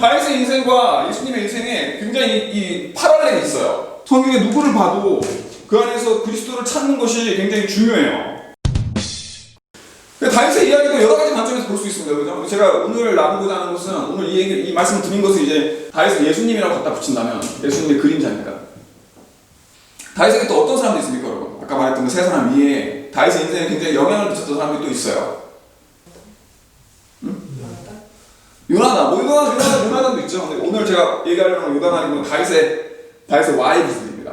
다윗의 인생과 예수님의 인생에 굉장히 이 파랄렐이 있어요. 성경에 누구를 봐도 그 안에서 그리스도를 찾는 것이 굉장히 중요해요. 다윗의 이야기도 여러 가지 관점에서 볼 수 있습니다. 그죠? 제가 오늘 나누고자 하는 것은 오늘 이 얘기, 이 말씀을 드린 것은 이제 다윗을 예수님이라고 갖다 붙인다면 예수님의 그림자니까. 다윗에게 또 어떤 사람도 있습니까, 여러분? 아까 말했던 그 세 사람 위에 다윗의 인생에 굉장히 영향을 미쳤던 사람이 또 있어요. 요나단, 뭐 요나단, 요나단, 요나단도 있죠. 근데 오늘 제가 얘기하려는 요나단은 다윗의 다윗의 와이프들입니다.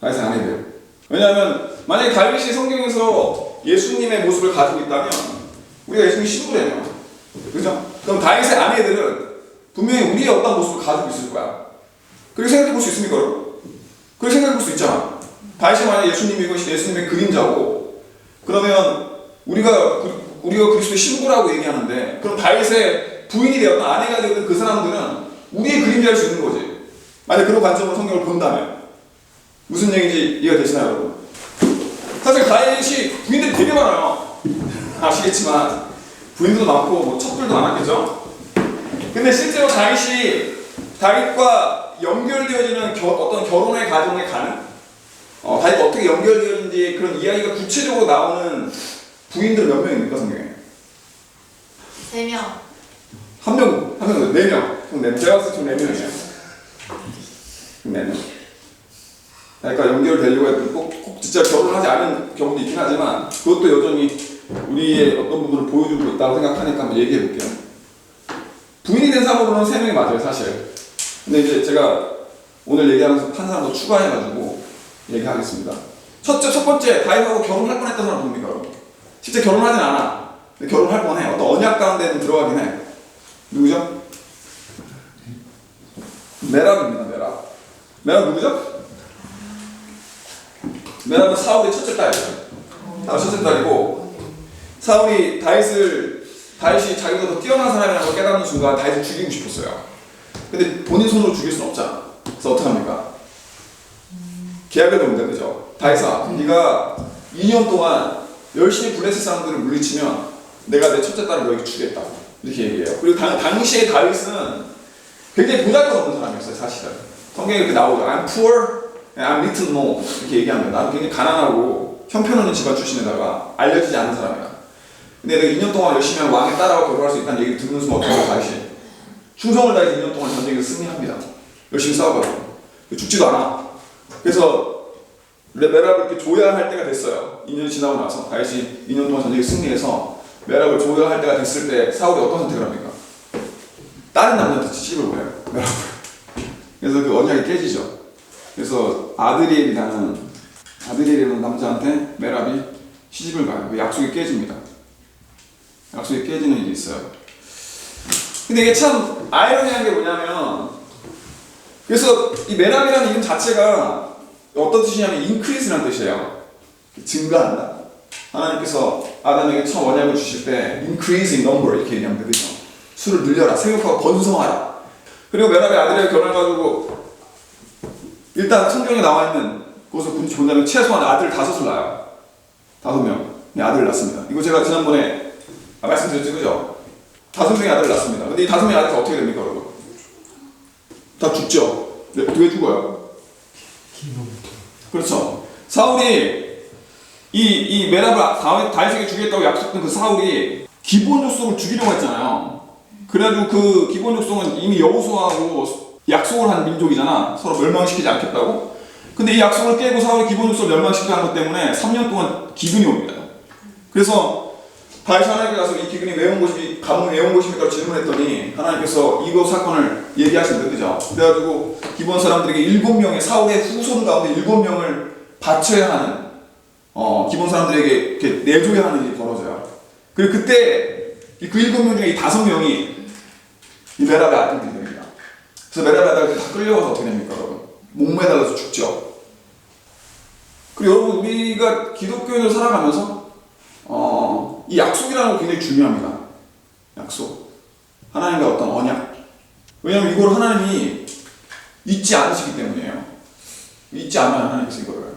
다윗의 아내들. 왜냐하면 만약에 다윗이 성경에서 예수님의 모습을 가지고 있다면 우리가 예수님 신부래요. 그죠? 그럼 다윗의 아내들은 분명히 우리의 어떤 모습을 가지고 있을 거야. 그렇게 생각해 볼 수 있습니까, 여러분? 그렇게 생각해 볼 수 있잖아. 다윗이 만약 예수님이고 예수님의 그림자고 그러면 우리가 그- 우리가 그리스도의 신부라고 얘기하는데 그럼 다윗의 부인이 되었던 아내가 되었던 그 사람들은 우리의 그림자일 수 있는 거지. 만약 그런 관점으로 성경을 본다면 무슨 얘기인지 이해가 되시나요, 여러분? 사실 다윗이 부인들이 되게 많아요. 아시겠지만 부인들도 많고 뭐 첩들도 많았겠죠. 근데 실제로 다윗이 다윗과 연결되어지는 겨- 어떤 결혼의 과정에 가는 어, 다윗 어떻게 연결되어진지 그런 이야기가 구체적으로 나오는 부인들 몇 명입니까 성경에? 세 명. 한 명, 한 명, 네 명. 총네 명. 제가 봤을 때네 명이에요. 네 명. 그러니까 연결되려고 해도 꼭, 꼭 진짜 결혼하지 않은 경우도 있긴 하지만 그것도 여전히 우리의 어떤 부분을 보여주고 있다고 생각하니까 한번 얘기해 볼게요. 부인이 된 사람으로는 세 명이 맞아요, 사실. 근데 이제 제가 오늘 얘기하면서 한 사람 더 추가해가지고 얘기하겠습니다. 첫째, 첫 번째, 다윗하고 결혼할 뻔했던 사람 누굽니까, 여러분? 실제 결혼하진 않아. 근데 결혼할 뻔해. 어떤 언약 가운데는 들어가긴 해. 누구죠? 메랍입니다, 메랍. 메랍 누구죠? 메랍은 사울의 첫째 딸이죠. 사울 첫째 딸이고, 사울이 다윗을, 다윗이 자기보다 더 뛰어난 사람이라는 걸 깨닫는 순간 다윗을 죽이고 싶었어요. 근데 본인 손으로 죽일 수는 없잖아. 그래서 어떡합니까? 계약을 해봅니다, 그죠? 다윗아, 네가 2년 동안 열심히 블레셋 사람들을 물리치면 내가 내 첫째 딸을 너에게 주겠다. 이렇게 얘기해요. 그리고 당, 당시에 다윗은 굉장히 보잘것 없는 사람이었어요, 사실은. 성경에 이렇게 나오죠. I'm poor, I'm little known. 이렇게 얘기합니다. 나는 굉장히 가난하고 형편없는 집안 출신에다가 알려지지 않은 사람이야. 근데 내가 2년 동안 열심히 왕의 딸하고 결혼할 수 있다는 얘기를 듣는 순간 어떻게 다윗이? 충성을 다해서 2년 동안 전쟁에서 승리합니다. 열심히 싸워가지고. 죽지도 않아. 그래서 메랍을 이렇게 조야할 때가 됐어요. 2년 지나고 나서 다윗이 2년 동안 전쟁에 승리해서 메랍을 조야할 때가 됐을 때 사울이 어떤 선택을 합니까? 다른 남자한테 시집을 보내요. 그래서 그 언약이 깨지죠. 그래서 아드리엘이라는 아드리엘이라는 남자한테 메랍이 시집을 가요. 그 약속이 깨집니다. 약속이 깨지는 일이 있어요. 근데 이게 참 아이러니한 게 뭐냐면 그래서 이 메랍이라는 이름 자체가 어떤 뜻이냐면 increase라는 뜻이에요. 증가한다. 하나님께서 아담에게 처음 언약을 주실 때 increase in number 이렇게 얘기합니다. 그죠? 수를 늘려라. 세력화가 번성하라. 그리고 메랍의 아들에게 결혼해가지고 일단 성경에 나와 있는 곳을 본다면 최소한 아들 다섯을 낳아요. 다섯 명. 의 아들을 낳습니다. 이거 제가 지난번에 아, 말씀드렸죠. 그죠? 다섯 명의 아들을 낳습니다. 근데 이 다섯 명의 아들이 어떻게 됩니까, 여러분? 다 죽죠. 네, 왜 죽어요? 그렇죠. 사울이 이, 이 메랍을 다윗, 다윗에게 주겠다고 약속했던 그 사울이 기본 족속을 죽이려고 했잖아요. 그래가지고 그 기본 족속은 이미 여호수아하고 약속을 한 민족이잖아. 서로 멸망시키지 않겠다고. 근데 이 약속을 깨고 사울이 기본 족속을 멸망시키는 것 때문에 3년 동안 기근이 옵니다. 그래서 다윗이 하나님께 가서 이 기근이 왜 온 것이 가뭄이 왜 온 것입니까? 질문했더니 하나님께서 이거 사건을 얘기하신다 그죠? 그래가지고 기본 사람들에게 일곱 명의 사울의 후손 가운데 일곱 명을 바쳐야 하는 어 기본 사람들에게 이렇게 내줘야 하는 일이 벌어져요. 그리고 그때 이그 일곱 명 중에 이 다섯 명이 이 메랍의 아들들이 됩니다. 그래서 메랍의 아들들 다 끌려가서 어떻게 됩니까, 여러분? 목매달려서 죽죠. 그리고 여러분 우리가 기독교인으로 살아가면서 어, 이 약속이라는 거 굉장히 중요합니다. 약속. 하나님과 어떤 언약. 왜냐하면 이걸 하나님이 잊지 않으시기 때문이에요. 잊지 않아요, 하나님께서 이거를.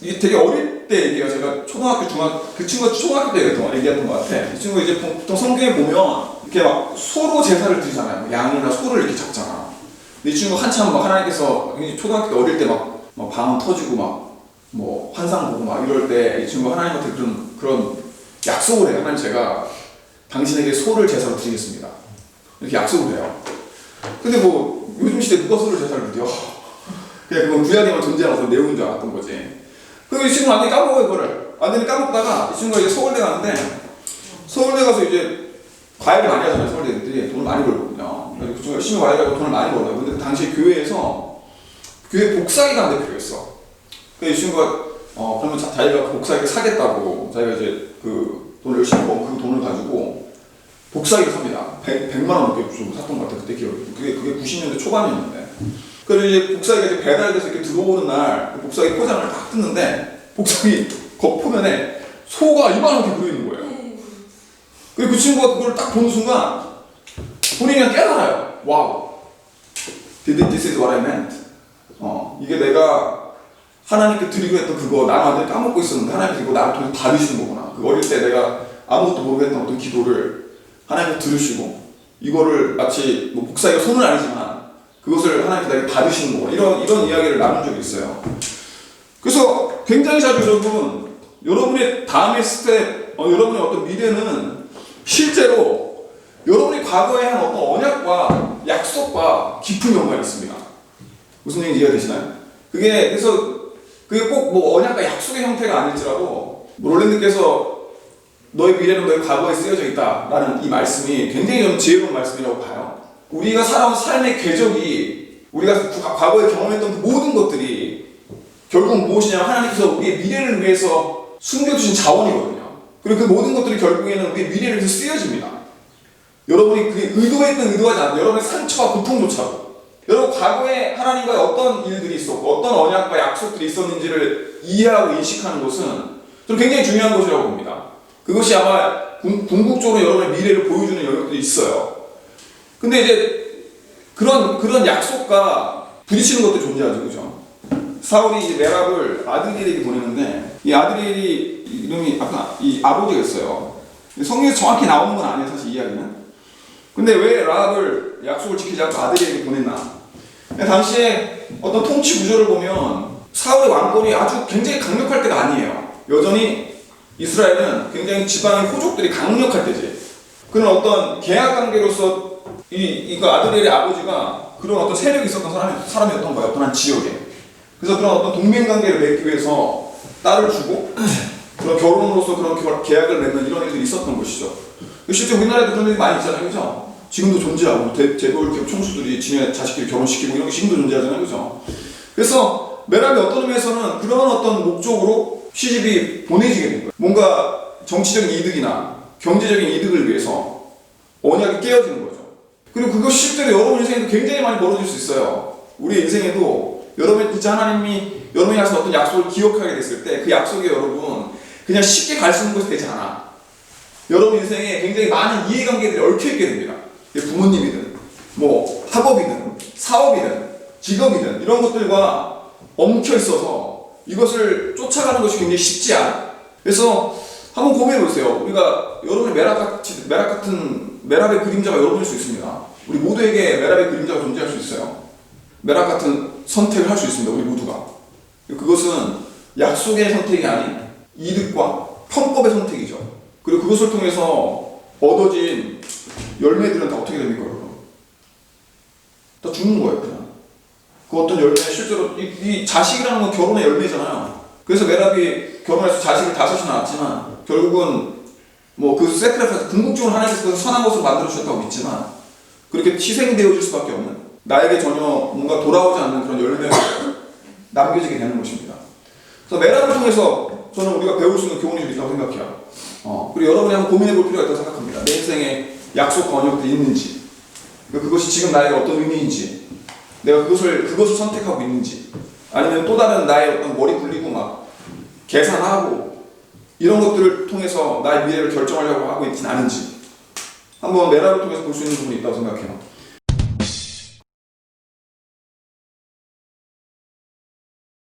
이게 되게 어릴 때 얘기해요. 제가 초등학교, 중학교, 그 친구가 초등학교 때 얘기했던, 것 같아. 이 친구가 이제 보통 성경에 보면 이렇게 막 소로 제사를 드리잖아요. 뭐 양이나 소를 이렇게 잡잖아. 근데 이 친구 한참 막 하나님께서 초등학교 때 어릴 때 막방 터지고 막 뭐 환상 보고 막 이럴 때 이 친구 하나님한테 그런 그런 약속을 해요. 하나님 제가 당신에게 소를 제사로 드리겠습니다. 이렇게 약속을 해요. 근데 뭐 요즘 시대 누가 소를 제사를 드려? 그냥 그건 구약에만 존재하는 어떤 내용인 줄 알았던 거지. 그리고 이 친구가 완전히 까먹어요, 그거를. 완전히 까먹다가 이 친구가 이제 서울대 가는데, 서울대 가서 이제 과외를 많이 하잖아요, 서울대 애들이. 돈을 많이 벌거든요. 그래서 그 열심히 과외를 하고 돈을 많이 벌어요. 근데 그 당시에 교회에서 교회 복사기가 한 대 필요했어. 그래서 이 친구가, 어, 그러면 자, 자기가 그 복사기를 사겠다고, 자기가 이제 그 돈을 열심히 벌고 그 돈을 가지고 복사기를 삽니다. 100, 100만 원 넘게 주고 샀던 것 같아, 그때 기억이. 그게, 그게 90년대 초반이었는데. 그래서 이제 복사기가 이제 배달돼서 이렇게 들어오는 날, 그 복사기 포장을 딱 뜯는데, 복사기 겉포면에 소가 이만하게 들어있는 거예요. 그리고 그 친구가 그걸 딱 보는 순간, 본인이 그냥 깨달아요. 와우. This is what I meant? 어, 이게 내가 하나님께 드리고 했던 그거, 완전히 까먹고 있었는데, 하나님께서 이거 나를 통해서 받으시는 거구나. 그 어릴 때 내가 아무것도 모르겠던 어떤 기도를 하나님께 들으시고, 이거를 마치 뭐 복사기가 손은 아니지만, 그것을 하나님께 내게 받으시는 거구나. 이런, 이런 이야기를 나눈 적이 있어요. 그래서 굉장히 자주 여러분, 여러분의 다음의 스텝, 어, 여러분의 어떤 미래는 실제로 여러분이 과거에 한 어떤 언약과 약속과 깊은 연관이 있습니다. 무슨 얘기인지 이해가 되시나요? 그게 그래서 그게 꼭 뭐 언약과 약속의 형태가 아닐지라도 뭐 롤랜드께서 너의 미래는 너의 과거에 쓰여져 있다 라는 이 말씀이 굉장히 좀 지혜로운 말씀이라고 봐요. 우리가 살아온 삶의 궤적이 우리가 구- 과거에 경험했던 그 모든 것들이 결국 무엇이냐 하나님께서 우리의 미래를 위해서 숨겨주신 자원이거든요. 그리고 그 모든 것들이 결국에는 우리의 미래를 위해서 쓰여집니다. 여러분이 그게 의도했든 의도하지 않든 여러분의 상처와 고통조차도 여러분 과거에 하나님과의 어떤 일들이 있었고 어떤 언약과 약속들이 있었는지를 이해하고 인식하는 것은 저는 굉장히 중요한 것이라고 봅니다. 그것이 아마 궁- 궁극적으로 여러분의 미래를 보여주는 영역들이 있어요. 근데 이제 그런 그런 약속과 부딪히는 것도 존재하죠, 그죠? 사울이 이제 메랍을 아드리엘에게 보내는데 이 아드리엘이 이름이 아까 이 아버지가 있어요. 성경에서 정확히 나오는 건 아니에요, 사실 이야기는. 근데 왜 라합을 약속을 지키지 않고 아들에게 보냈나? 당시에 어떤 통치 구조를 보면 사울의 왕권이 아주 굉장히 강력할 때가 아니에요. 여전히 이스라엘은 굉장히 지방의 호족들이 강력할 때지. 그런 어떤 계약 관계로서 이 이거 아드리엘의 아버지가 그런 어떤 세력이 있었던 사람이, 사람이었던 거예요. 어떤 한 지역에. 그래서 그런 어떤 동맹 관계를 맺기 위해서 딸을 주고 그런 결혼으로서 그런 겨- 계약을 맺는 이런 일들이 있었던 것이죠. 실제 우리나라에도 그런 일이 많이 있잖아요, 그죠? 지금도 존재하고 대, 재벌 기업 총수들이 지네 자식끼리 결혼시키고 이런 게 지금도 존재하잖아요, 그죠? 그래서 메랍이 어떤 의미에서는 그런 어떤 목적으로 시집이 보내지게 된 거예요. 뭔가 정치적인 이득이나 경제적인 이득을 위해서 언약이 깨어지는 거죠. 그리고 그것이 실제로 여러분 인생에도 굉장히 많이 벌어질 수 있어요. 우리 인생에도 여러분 진짜 하나님이 여러분이 하신 어떤 약속을 기억하게 됐을 때 그 약속이 여러분 그냥 쉽게 갈 수 있는 것이 되지 않아. 여러분 인생에 굉장히 많은 이해관계들이 얽혀있게 됩니다. 부모님이든, 뭐, 학업이든, 사업이든, 직업이든, 이런 것들과 엉켜 있어서 이것을 쫓아가는 것이 굉장히 쉽지 않아. 그래서 한번 고민해 보세요. 우리가 여러분의 메락 같이, 메락 같은, 메락의 그림자가 여러분일 수 있습니다. 우리 모두에게 메락의 그림자가 존재할 수 있어요. 메락 같은 선택을 할 수 있습니다. 우리 모두가. 그것은 약속의 선택이 아닌 이득과 편법의 선택이죠. 그것을 통해서 얻어진 열매들은 다 어떻게 됩니까, 여러분? 다 죽는 거예요, 그냥. 그 어떤 열매, 실제로 이, 이 자식이라는 건 결혼의 열매잖아요. 그래서 메랍이 결혼해서 자식을 다섯이 낳았지만 결국은 뭐 그 세크레파스 궁극적으로 하나님께서 선한 것으로 만들어 주셨다고 믿지만 그렇게 희생되어질 수밖에 없는 나에게 전혀 뭔가 돌아오지 않는 그런 열매가 남겨지게 되는 것입니다. 그래서 메랍을 통해서 저는 우리가 배울 수 있는 교훈이 좀 있다고 생각해요. 어, 그리고 여러분이 한번 고민해 볼 필요가 있다고 생각합니다. 내 인생에 약속과 언약들이 있는지, 그것이 지금 나에게 어떤 의미인지, 내가 그것을, 그것을 선택하고 있는지, 아니면 또 다른 나의 어떤 머리 굴리고 막 계산하고 이런 것들을 통해서 나의 미래를 결정하려고 하고 있진 않은지, 한번 메라를 통해서 볼 수 있는 부분이 있다고 생각해요.